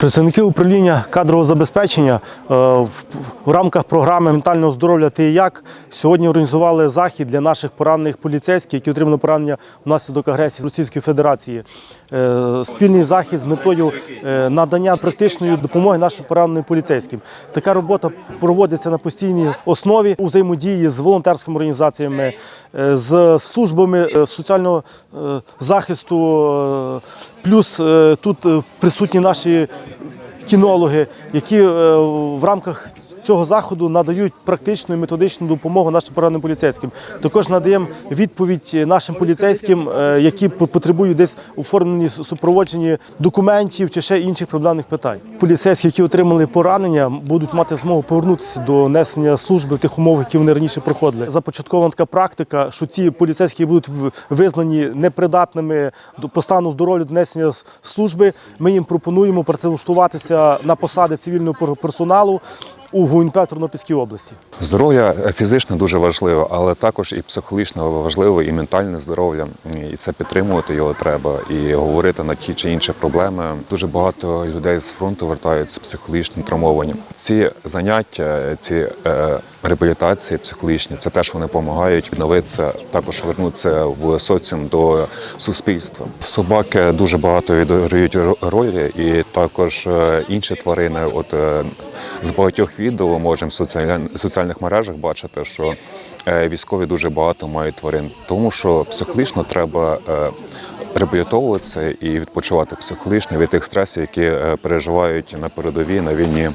Працівники управління кадрового забезпечення е, в, рамках програми ментального здоров'я Ти як сьогодні організували захід для наших поранених поліцейських, які отримали поранення внаслідок агресії Російської Федерації. Е, Спільний захід з метою е, надання практичної допомоги нашим пораненим поліцейським. Така робота проводиться на постійній основі у взаємодії з волонтерськими організаціями, з службами соціального захисту. Плюс тут присутні наші кінологи, які е, в рамках цього заходу надають практичну і методичну допомогу нашим пораненим поліцейським. Також надаємо відповідь нашим поліцейським, е, які потребують десь оформлені супроводженні документів чи ще інших проблемних питань. Поліцейські, які отримали поранення, будуть мати змогу повернутися до несення служби в тих умовах, які вони раніше проходили. Започаткована така практика, що ці поліцейські будуть визнані непридатними по стану здоров'я до несення служби. Ми їм пропонуємо працевлаштуватися на посади цивільного пер- персоналу у ГУНП Тернопільській області. Здоров'я фізично фізичне дуже важливе, але також і психологічно важливе, і ментальне здоров'я. І це підтримувати його треба, і говорити на ті чи інші проблеми. Дуже багато людей з фронту вертаються психологічно травмовані. Ці заняття, ці е, реабілітації психологічні, це теж вони допомагають відновитися, також вернутися в соціум до суспільства. Собаки дуже багато відіграють ролі, і також е, інші тварини. От е, з багатьох відео можемо в соціальних, мережах бачити, що е, військові дуже багато мають тварин, тому що психологічно треба реабілітовуватися і відпочивати психологічно від тих стресів, які переживають на передовій на війні.